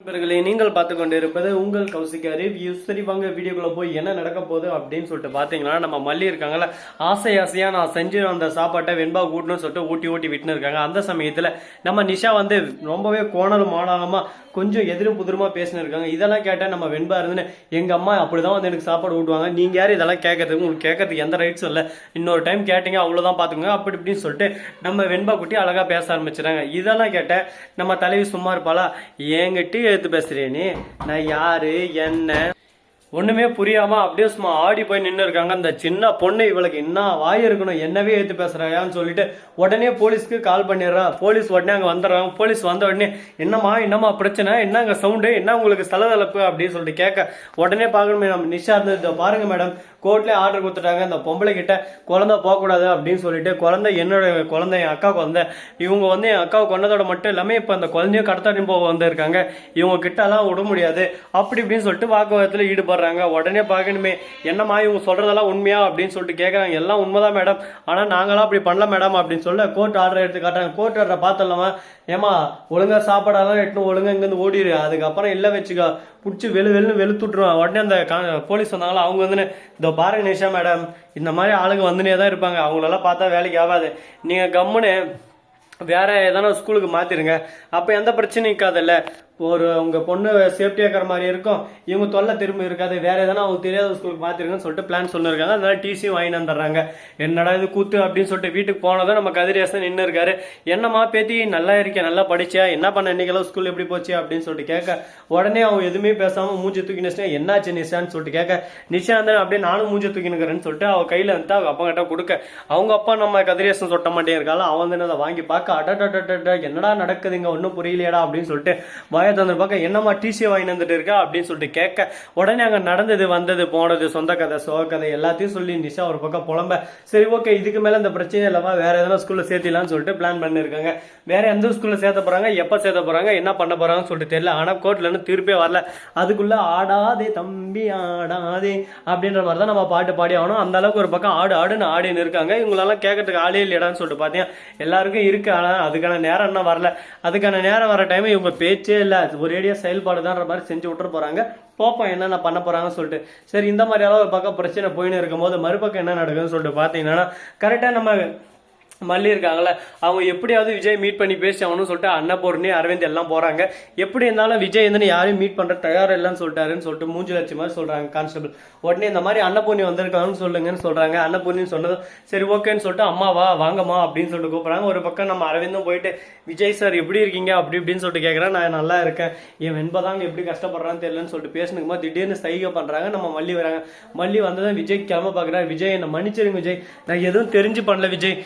நண்பர்களே நீங்கள் பார்த்து கொண்டிருப்பது உங்கள் கௌசிகா ரிவ்யூ சரி வாங்க வீடியோக்குள்ள போய் என்ன நடக்க போகுது அப்படின்னு சொல்லிட்டு பார்த்தீங்கன்னா நம்ம மல்லி இருக்காங்கல்ல ஆசை ஆசையாக நான் செஞ்சு அந்த சாப்பாட்டை வெண்பா கூட்டணும்னு சொல்லிட்டு ஊட்டி ஊட்டி விட்டுன்னு இருக்காங்க. அந்த சமயத்தில் நம்ம நிஷா வந்து ரொம்பவே கோணலும் மாடாலமா கொஞ்சம் எதிரும் புதிரமாக பேசினு இருக்காங்க. இதெல்லாம் கேட்டால் நம்ம வெண்பா இருந்துன்னு எங்கள் அம்மா அப்படிதான் வந்து எனக்கு சாப்பாடு ஊட்டுவாங்க. நீங்கள் யார் இதெல்லாம் கேட்கறதுக்கு? உங்களுக்கு கேட்கறதுக்கு எந்த ரைட்ஸும் இல்லை. இன்னொரு டைம் கேட்டீங்க அவ்வளோதான் பார்த்துங்க அப்படி இப்படின்னு சொல்லிட்டு நம்ம வெண்பா குட்டி அழகாக பேச ஆரம்பிச்சிட்டாங்க இதெல்லாம் கேட்டால் நம்ம தலைவி சும்மா இருப்பாளா? என்கிட்ட எடுத்து பேசுறிய நீ நான் யாரு என்ன? ஒண்ணுமே புரியாம அப்படியே சும்மா ஆடி போய் நின்று இருக்காங்க. அந்த சின்ன பொண்ணு இவளுக்கு என்ன வாய் இருக்கணும் என்னவே ஏத்து பேசுறாயான்னு சொல்லிட்டு உடனே போலீஸ்க்கு கால் பண்ணிடுறா. போலீஸ் உடனே அங்க வந்துடுறாங்க. போலீஸ் வந்த உடனே என்னம்மா என்னம்மா பிரச்சனை? என்னங்க சவுண்டு என்ன உங்களுக்கு சலதளப்பு அப்படின்னு சொல்லிட்டு கேட்க உடனே பார்க்கணுமே நம்ம நிஷா இருந்தது. பாருங்கள் பாருங்க மேடம் கோர்ட்லேயே ஆர்டர் கொடுத்துட்டாங்க. அந்த பொம்பளை கிட்ட குழந்தை போகக்கூடாது அப்படின்னு சொல்லிட்டு குழந்தை என்னோட குழந்தை என் அக்கா குழந்தை இவங்க வந்து என் அக்காவை கொண்டதோட மட்டும் இல்லாமல் இப்போ அந்த குழந்தையும் கடத்தாடி போக வந்திருக்காங்க. இவங்க கிட்டலாம் விட முடியாது. அப்படி இப்படின்னு சொல்லிட்டு வாக்குவாதத்தில் ஈடுபடுறாங்க. உடனே பார்க்கணுமே என்னம்மா இவங்க சொல்கிறதெல்லாம் உண்மையா? அப்படின்னு சொல்லிட்டு கேட்குறாங்க எல்லாம் உண்மைதான் மேடம். ஆனால் நாங்களாம் அப்படி பண்ணல மேடம் அப்படின்னு சொல்ல கோர்ட் ஆர்டர் எடுத்து காட்டுறாங்க. கோர்ட் ஆர்டரை பார்த்தலாமா ஏமா ஒழுங்கா சாப்பாடெல்லாம் எட்டுன்னு ஒழுங்கா இங்கேருந்து ஓடிடு அதுக்கப்புறம் இல்லை வச்சுக்கோ. பிடிச்சி வெளு வெளுன்னு வெளுத்துட்ருவான் உடனே அந்த கா- போலீஸ் வந்தாங்களா? அவங்க வந்து இதோ பாருங்க நிஷா மேடம். இந்த மாதிரி ஆளுங்க வந்துனே தான் இருப்பாங்க. அவங்களெல்லாம் பார்த்தா வேலைக்கு ஆகாது. நீங்கள் கம்முன்னு வேற எதனா ஸ்கூலுக்கு மாத்திருங்க. அப்போ எந்த பிரச்சனையும் இருக்காதுல்ல. ஒரு உங்கள் பொண்ணு சேஃப்டியாக இருக்கிற மாதிரி இருக்கும். இவங்க தொல்லை திரும்ப இருக்காது. வேறு எதனா அவங்க தெரியாத ஸ்கூலுக்கு மாற்றிருக்குன்னு சொல்லிட்டு பிளான் சொல்லியிருக்காங்க அதனால டிசியும் வாங்கி வந்துடுறாங்க. என்னடா இது கூத்து அப்படின்னு சொல்லிட்டு வீட்டுக்கு போனதும் நம்ம கதிரேசன் நின்று இருக்காரு. என்னம்மா பேத்தி நல்லா இருக்கேன் நல்லா படிச்சியா? என்ன பண்ண இன்னைக்கெல்லாம் ஸ்கூல் எப்படி போச்சு? அப்படின்னு சொல்லிட்டு கேட்க உடனே அவங்க எதுவுமே பேசாமல் மூஞ்சி தூக்கி நிச்சயம் என்னாச்சு நிஷான்னு சொல்லிட்டு கேட்க நிஷா அப்படியே நானும் மூஞ்சி தூக்கி நிற்கிறேன்னு சொல்லிட்டு அவள் கையில் வந்து அவங்க அப்பா கிட்ட கொடுக்க. அவங்க அப்பா நம்ம கதிரேசன் சொட்ட மாட்டே இருக்கால அவன் வந்து அதை வாங்கி பார்க்க அடடடடட என்னடா நடக்குதுங்க? ஒன்றும் புரியலையடா? அப்படின்னு சொல்லிட்டு வாயை தந்து பார்க்க என்னம்மா டிசி வாங்கி வந்துட்டு இருக்கா? அப்படின்னு சொல்லிட்டு கேட்க உடனே அங்கே நடந்தது வந்தது போனது சொந்த கதை சோக கதை எல்லாத்தையும் சொல்லி நிஷா ஒரு பக்கம் புலம்ப சரி ஓகே இதுக்கு மேலே இந்த பிரச்சனை இல்லாமல் வேற எதனா ஸ்கூலில் சேர்த்திடலாம்னு சொல்லிட்டு பிளான் பண்ணியிருக்காங்க வேற எந்த ஸ்கூலில் சேர்த்த போகிறாங்க எப்போ சேர்த்த போகிறாங்க என்ன பண்ண போகிறாங்கன்னு சொல்லிட்டு தெரியல. ஆனால் கோர்ட்லேருந்து இருந்து வரல. அதுக்குள்ளே ஆடாதே தம்பி ஆடாதே அப்படின்ற மாதிரி தான் நம்ம பாட்டு பாடி ஆகணும். அந்த அளவுக்கு ஒரு பக்கம் ஆடு ஆடுன்னு ஆடின்னு இருக்காங்க. இவங்களெல்லாம் கேட்கறதுக்கு ஆளே இல்லையாடான்னு சொல்லிட்டு பார்த்தீங்க எல்லாருக்கும் இருக்கு. ஆனால் அதுக்கான நேரம் என்ன வரல. அதுக்கான நேரம் வர டைம் இவங்க பேச்சே இல்லை. ஒரேடியா செயல்பாடு தான்ற மாதிரி செஞ்சு விட்டுற போறாங்க. போப்போம் என்னென்ன பண்ண போறாங்கன்னு சொல்லிட்டு. சரி இந்த மாதிரியெல்லாம் ஒரு பக்கம் பிரச்சனை போயின்னு இருக்கும்போது மறுபக்கம் என்ன நடக்குதுன்னு சொல்லிட்டு பார்த்தீங்கன்னா கரெக்டாக நம்ம மல்லி இருக்காங்களே அவங்க எப்படியாவது விஜய் மீட் பண்ணி பேசி ஆகணும்னு சொல்லிட்டு அன்னபூர்ணி அரவிந்த் எல்லாம் போறாங்க. எப்படி இருந்தாலும் விஜய் வந்து யாரையும் மீட் பண்ற தயார் இல்லைன்னு சொல்லிட்டாருன்னு சொல்லிட்டு மூஞ்சி வச்சு மாதிரி சொல்றாங்க கான்ஸ்டபிள் உடனே இந்த மாதிரி அன்னபூர்ணி வந்திருக்காங்கன்னு சொல்லுங்கன்னு சொல்றாங்க. அன்னபூர்ணின்னு சொன்னதும் சரி ஓகேன்னு சொல்லிட்டு அம்மாவா வாங்கம்மா அப்படின்னு சொல்லிட்டு கூப்பிடுறாங்க. ஒரு பக்கம் நம்ம அரவிந்தும் போயிட்டு விஜய் சார் எப்படி இருக்கீங்க? அப்படி இப்படின்னு சொல்லிட்டு கேட்குறேன் நான் நல்லா இருக்கேன். என் வெண்பதாங்க எப்படி கஷ்டப்படுறான்னு தெரியலன்னு சொல்லிட்டு பேசணுக்குமா திடீர்னு சைகை பண்றாங்க. நம்ம மல்லி வராங்க. மல்லி வந்ததும் விஜய் கிளம்ப பார்க்குறாரு விஜய் என்னை மன்னிச்சிருங்க விஜய். நான் எதுவும் தெரிஞ்சு பண்ணல விஜய்.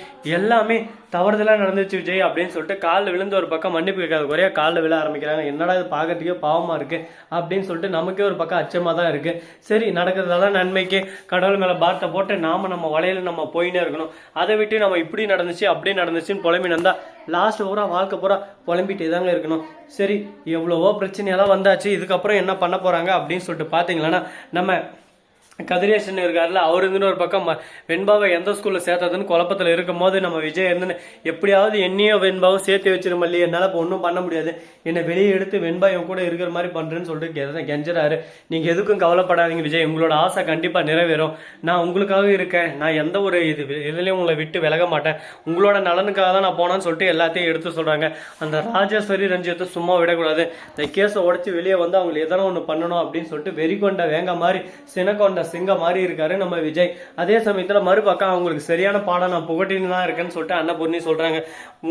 எல்லாமே தவறுதலாக நடந்துச்சு விஜய் அப்படின்னு சொல்லிட்டு காலில் விழுந்து ஒரு பக்கம் மன்னிப்பு கேட்காத குறையா காலில் விழ ஆரம்பிக்கிறாங்க. என்னடா இது பார்க்கறதுக்கே பாவமாக இருக்குது அப்படின்னு சொல்லிட்டு நமக்கே ஒரு பக்கம் அச்சமாக தான் இருக்குது சரி நடக்கிறதெல்லாம் நன்மைக்கு கடவுள் மேலே பார்த்த போட்டு நாம நம்ம வலையில் நம்ம போயினே இருக்கணும். அதை விட்டு நம்ம இப்படி நடந்துச்சு அப்படி நடந்துச்சுன்னு புலம்பி நடந்தால் லாஸ்ட் பூரா வாழ்க்கை பூரா புலம்பிட்டே தாங்க இருக்கணும். சரி எவ்வளவோ பிரச்சனையெல்லாம் வந்தாச்சு இதுக்கப்புறம் என்ன பண்ண போகிறாங்க அப்படின்னு சொல்லிட்டு பாத்தீங்களன்னா நம்ம கதிரேஷன் இருக்கார்ல அவருங்கன்னு ஒரு பக்கம் வெண்பாவை எந்த ஸ்கூல்ல சேர்த்ததுன்னு குழப்பத்துல இருக்கும் போது நம்ம விஜய் இருந்து எப்படியாவது என்னையோ வெண்பாவும் சேர்த்து வச்சிரு மல்லி என்னால இப்போ ஒன்றும் பண்ண முடியாது. என்னை வெளியே எடுத்து வெண்பா இவன் கூட இருக்கிற மாதிரி பண்றேன்னு சொல்லிட்டு கெ- கெஞ்சறாரு. நீங்க எதுக்கும் கவலைப்படாதீங்க விஜய் உங்களோட ஆசை கண்டிப்பா நிறைவேறும். நான் உங்களுக்காக இருக்கேன். நான் எந்த ஒரு இது இதுலயும் உங்களை விட்டு விலக மாட்டேன். உங்களோட நலனுக்காக தான் நான் போனேன்னு சொல்லிட்டு எல்லாத்தையும் எடுத்து சொல்றாங்க. அந்த ராஜேஸ்வரி ரஞ்சித்தை சும்மா விடக்கூடாது. இந்த கேஸை உடைச்சு வெளியே வந்து அவங்களுக்கு எதனா ஒன்று பண்ணணும் அப்படின்னு சொல்லிட்டு வெறி கொண்ட வேங்க மாதிரி சினக்கொண்ட சிங்கம் மாதிரி இருக்காரு நம்ம விஜய். அதே சமயத்துல மறுபக்கம் அவங்களுக்கு சரியான பாடம் நான் புகட்டின்னு தான் இருக்கேன்னு சொல்லிட்டு அன்னபூர்ணி சொல்றாங்க.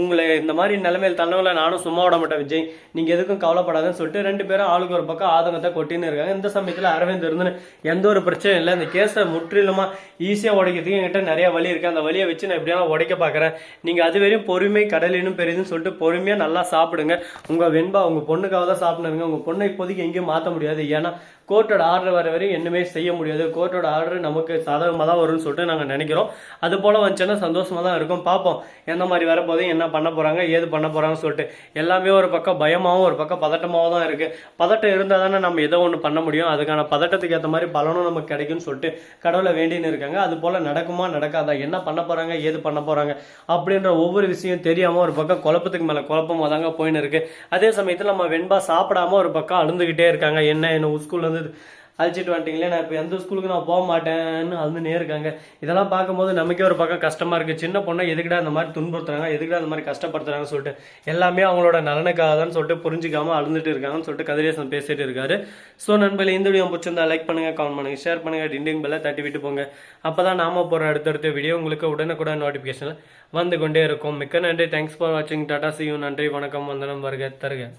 உங்களை இந்த மாதிரி நிலைமையில் தள்ளவங்களை நானும் சும்மா விட மாட்டேன் விஜய். நீங்க எதுக்கும் கவலைப்படாதுன்னு சொல்லிட்டு ரெண்டு பேரும் ஆளுக்கு ஒரு பக்கம் ஆதங்கத்தை கொட்டின்னு இருக்காங்க. இந்த சமயத்துல அரவிந்த் இருந்துன்னு எந்த ஒரு பிரச்சனையும் இல்லை. இந்த கேஸை முற்றிலுமா ஈஸியா உடைக்கிறதுக்கு என்கிட்ட நிறைய வழி இருக்கு. அந்த வழியை வச்சு நான் எப்படியாவது உடைக்க பாக்குறேன் நீங்க அது வரையும் பொறுமை கடலினும் பெரியதுன்னு சொல்லிட்டு பொறுமையா நல்லா சாப்பிடுங்க. உங்க வெண்பா உங்க பொண்ணுக்காக தான் சாப்பிடுங்க உங்க பொண்ணை இப்போதைக்கு எங்கேயும் மாத்த முடியாது. ஏன்னா கோர்ட்டோட ஆர்டர் வர வரையும் என்னமே செய்ய முடியாது. கோர்ட்டோட ஆர்டர் நமக்கு சாதகமாக தான் வரும்னு சொல்லிட்டு நாங்கள் நினைக்கிறோம். அது போல் வந்துச்சுன்னா சந்தோஷமாக தான் இருக்கும். பார்ப்போம். எந்த மாதிரி வரப்போகுது என்ன பண்ண போகிறாங்க ஏது பண்ண போகிறாங்கன்னு சொல்லிட்டு. எல்லாமே ஒரு பக்கம் பயமாகவும் ஒரு பக்கம் பதட்டமாகவும் தான் இருக்குது பதட்டம் இருந்தால் தானே நம்ம ஏதோ ஒன்று பண்ண முடியும். அதுக்கான பதட்டத்துக்கு ஏற்ற மாதிரி பலனும் நமக்கு கிடைக்கும்னு சொல்லிட்டு கடவுளை வேண்டின்னு இருக்காங்க. அது போல் நடக்குமா நடக்காதா என்ன பண்ண போகிறாங்க ஏது பண்ண போகிறாங்க அப்படின்ற ஒவ்வொரு விஷயம் தெரியாமல் ஒரு பக்கம் குழப்பத்துக்கு மேலே குழப்பமாக தாங்க போயின்னு இருக்குது அதே சமயத்தில் நம்ம வெண்பா சாப்பிடாம ஒரு பக்கம் அழுந்துக்கிட்டே இருக்காங்க. என்ன என்ன ஸ்கூலில் ஸ்கூல்லேருந்து அழைச்சிட்டு வந்துட்டீங்களே நான் இப்போ எந்த ஸ்கூலுக்கு நான் போக மாட்டேன்னு அழுந்துனே இருக்காங்க இதெல்லாம் பார்க்கும்போது நமக்கே ஒரு பக்கம் கஷ்டமாக இருக்குது சின்ன பொண்ணை எதுக்கிட்ட அந்த மாதிரி துன்புறுத்துறாங்க? எதுக்கிட்ட அந்த மாதிரி கஷ்டப்படுத்துறாங்கன்னு சொல்லிட்டு எல்லாமே அவங்களோட நலனுக்காக தான் சொல்லிட்டு புரிஞ்சிக்காமல் அழுந்துட்டு இருக்காங்கன்னு சொல்லிட்டு கதிரேசன் பேசிட்டு இருக்காரு. ஸோ நண்பர்களே இந்த வீடியோ பிடிச்சிருந்தா லைக் பண்ணுங்க கமெண்ட் பண்ணுங்கள் ஷேர் பண்ணுங்கள் டிண்டிங் பெல்லை தட்டி விட்டு போங்க. அப்போ தான் நாம போகிற அடுத்தடுத்த வீடியோ உங்களுக்கு உடனுக்குடன் நோட்டிஃபிகேஷன் வந்து கொண்டே இருக்கும். மிக்க நன்றி. தேங்க்ஸ் ஃபார் வாட்சிங் டாடா சியூ நன்றி வணக்கம். வந்தனம். வருக தருக.